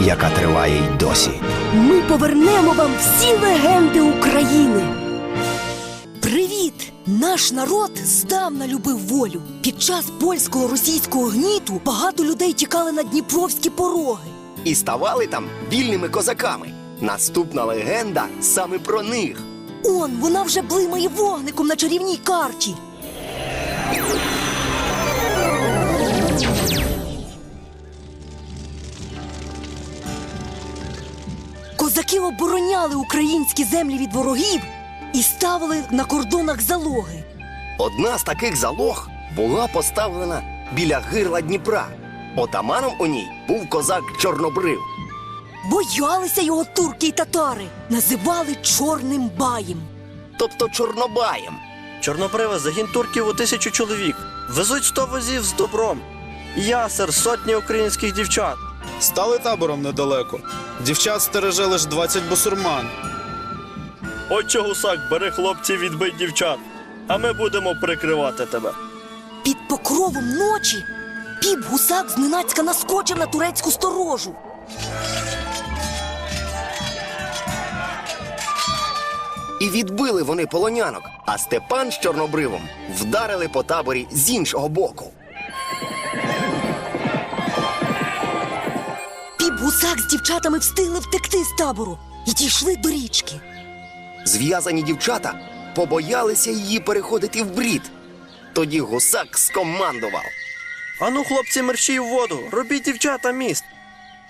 яка триває й досі. Ми повернемо вам всі легенди України. Привіт! Наш народ здавна любив волю. Під час польського російського гніту багато людей тікали на дніпровські пороги. І ставали там вільними козаками. Наступна легенда саме про них. Он вона вже блимає вогником на чарівній карті. Козаки обороняли українські землі від ворогів і ставили на кордонах залоги. Одна з таких залог була поставлена біля гирла Дніпра. Отаманом у ній був козак Чорнобрив. Боялися його турки й татари, називали чорним баєм. тобто Чорнобаєм. Чорнобриве загін турків у тисячу чоловік. Везуть сто возів з добром. Ясер, сотні українських дівчат. Стали табором недалеко. Дівчат стереже лиш 20 бусурман. Отче гусак, бери хлопців, відбий дівчат, а ми будемо прикривати тебе. Під покровом ночі піп гусак зненацька наскочив на турецьку сторожу. І відбили вони полонянок, а Степан з Чорнобривом вдарили по таборі з іншого боку. З дівчатами встигли втекти з табору і дійшли до річки. Зв'язані дівчата побоялися її переходити в брід. Тоді гусак скомандував. Ану, хлопці, мерщій в воду, робіть дівчата міст.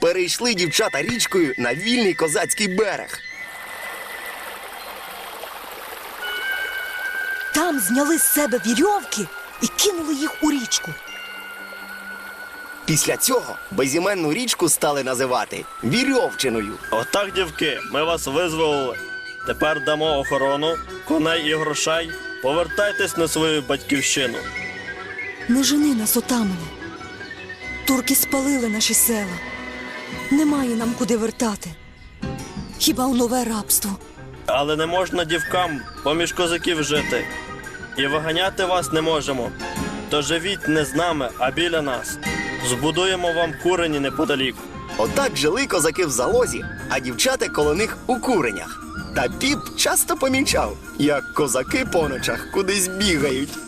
Перейшли дівчата річкою на вільний козацький берег. Там зняли з себе вірьовки і кинули їх у річку. Після цього безіменну річку стали називати Вірьовчиною. Отак, дівки, ми вас визволили. Тепер дамо охорону, коней і грошей. Повертайтесь на свою батьківщину. Не жени нас, отамане. Турки спалили наші села. Немає нам куди вертати. Хіба у нове рабство? Але не можна дівкам поміж козаків жити. І виганяти вас не можемо. То живіть не з нами, а біля нас. Збудуємо вам курені неподалік. Отак жили козаки в залозі, а дівчата коло них у куренях. Та піп часто помічав, як козаки по ночах кудись бігають.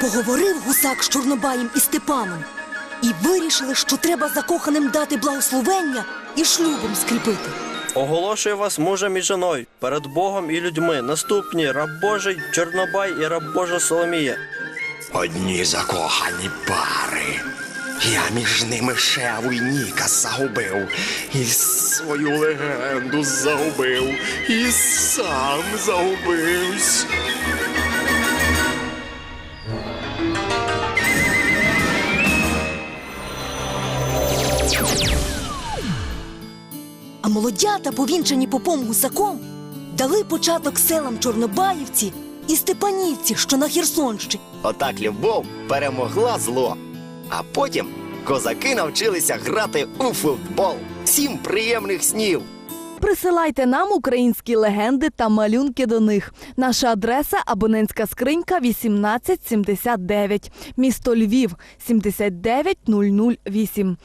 Поговорив гусак з Чорнобаєм і Степаном і вирішили, що треба закоханим дати благословення і шлюбом скріпити. Оголошую вас мужем і жіною перед Богом і людьми. Наступні раб Божий Чорнобай і раб Божа Соломія. Одні закохані пари. Я між ними Шеву й Ніка загубив, і свою легенду загубив, і сам загубився. А молодята, повінчані попом гусаком, дали початок селам Чорнобаївці і Степанівці, що на Херсонщині. Отак любов перемогла зло. А потім козаки навчилися грати у футбол. Всім приємних снів! Присилайте нам українські легенди та малюнки до них. Наша адреса абонентська скринька 1879, місто Львів 79008.